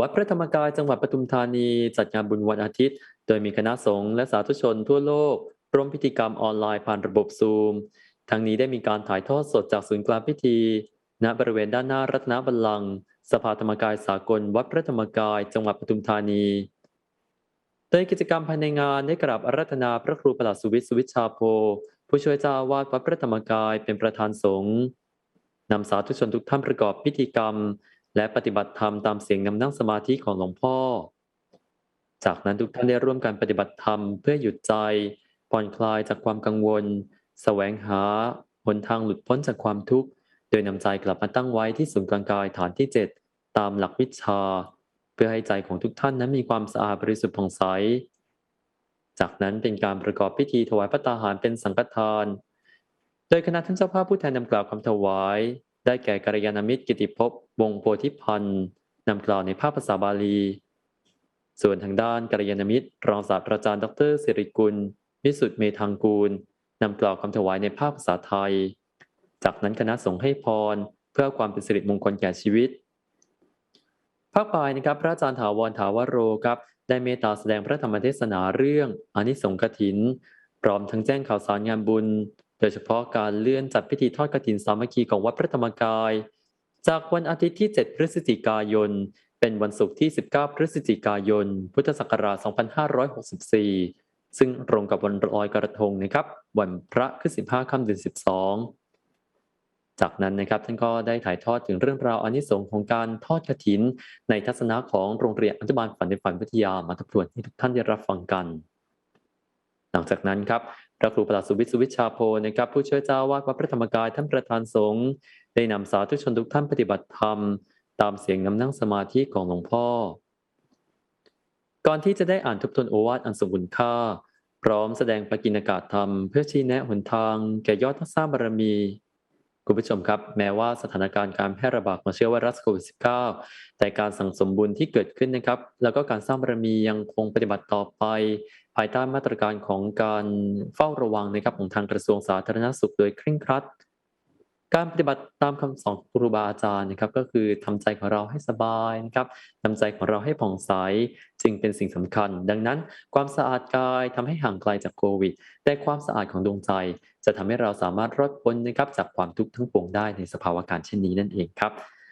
วัดพระธรรมกายจังหวัดปทุมธานีจัดงานบุญวันอาทิตย์ โดยมีคณะสงฆ์และสาธุชนทั่วโลกร่วมพิธีกรรมออนไลน์ผ่านระบบซูม ทั้งนี้ได้มีการถ่ายทอดสดจากศูนย์กลางพิธี ณบริเวณด้านหน้ารัตนบัลลังก์สภาธรรมกายสากล วัดพระธรรมกาย จังหวัดปทุมธานีโดยกิจกรรมภายในงานได้กราบอาราธนาพระครูประหลัดสุวิทย์สุวิชาโพ ผู้ช่วยเจ้าวาสวัดพระธรรมกายเป็นประธานสงฆ์นำสาธุชนทุกท่านประกอบพิธีกรรม และปฏิบัติธรรมตามเสียงนำนั่งสมาธิของหลวงพ่อ จากนั้นทุกท่านได้ร่วมกันปฏิบัติธรรมเพื่อหยุดใจผ่อนคลายจากความกังวลแสวงหาหนทางหลุดพ้นจากความทุกข์ โดยนำใจกลับมาตั้งไว้ที่ศูนย์กลางกายฐานที่ 7 ตามหลักวิชา เพื่อให้ใจของทุกท่านนั้นมีความสะอาดบริสุทธิ์ผ่องใส จากนั้นเป็นการประกอบพิธีถวายพระตาหารเป็นสังฆทาน โดยคณะท่านเจ้าภาพผู้แทนนำกล่าวคำถวาย ได้แก่กัลยาณมิตรกิติภพวงโพธิพันธ์นำกล่าวในภาพภาษาบาลี ส่วนทางด้านกัลยาณมิตร รองศาสตราจารย์ดรสิริกุลวิสุทธิเมธังกูลนำกล่าวคำถวายในภาพภาษาไทย จากนั้นคณะสงฆ์ให้พร เพื่อความเป็นสิริมงคลแก่ชีวิตภาคปลายนะครับ พระอาจารย์ถาวรถาวโรครับได้เมตตาแสดงพระธรรมเทศนาเรื่องอนิสงส์กฐิน พร้อมทั้งแจ้งข่าวสารงานบุญ โดยเฉพาะการเลื่อนจัดพิธีทอดกฐินสามัคคีของวัดพระธรรมกาย จากวันอาทิตย์ที่ 7 พฤศจิกายน เป็นวันศุกร์ที่ 19 พฤศจิกายน พุทธศักราช 2564 ซึ่งตรงกับวันลอยกระทงนะครับ วันพระขึ้น 15 ค่ำเดือน 12 จากนั้นนะครับท่านก็ได้ถ่ายทอดถึงเรื่องราวอนิสงส์ของการทอดกฐิน ในทัศนะของโรงเรียนอนุบาลฝันในฝันวิทยามาทบทวนให้ทุกท่านได้รับฟังกัน หลังจากนั้นครับ พระครูประหลัดสุวิทย์สุวิชาโพนะครับผู้ช่วยเจ้าวาดวัดพระธรรมกายท่านประธานสงฆ์ได้นำสาธุชนทุกท่านปฏิบัติธรรม ตามเสียงนำนั่งสมาธิของหลวงพ่อ ก่อนที่จะได้อ่านทบทวนโอวาทอันสมบุญค่า พร้อมแสดงปกิณกาศธรรม เพื่อชี้แนะหนทาง แก่ยอดทักษะบารมี คุณผู้ชมครับ แม้ว่าสถานการณ์การแพร่ระบาดของเชื้อไวรัสโควิด -19 แต่การสั่งสมบุญที่เกิดขึ้นนะครับ แล้วก็การสร้างบารมียังคงปฏิบัติต่อไป ภายใต้มาตรการของการเฝ้าระวังนะครับของทางกระทรวงสาธารณสุขโดยเคร่งครัด การปฏิบัติตามคำสอนครูบาอาจารย์นะครับ ก็คือทำใจของเราให้สบายนะครับทำใจของเราให้ผ่องใสจึงเป็นสิ่งสำคัญ ดังนั้น ความสะอาดกายทำให้ห่างไกลจากโควิด แต่ความสะอาดของดวงใจ จะทำให้เราสามารถรอดพ้นนะครับจากความทุกข์ทั้งปวงได้ในสภาวะการเช่นนี้นั่นเองครับ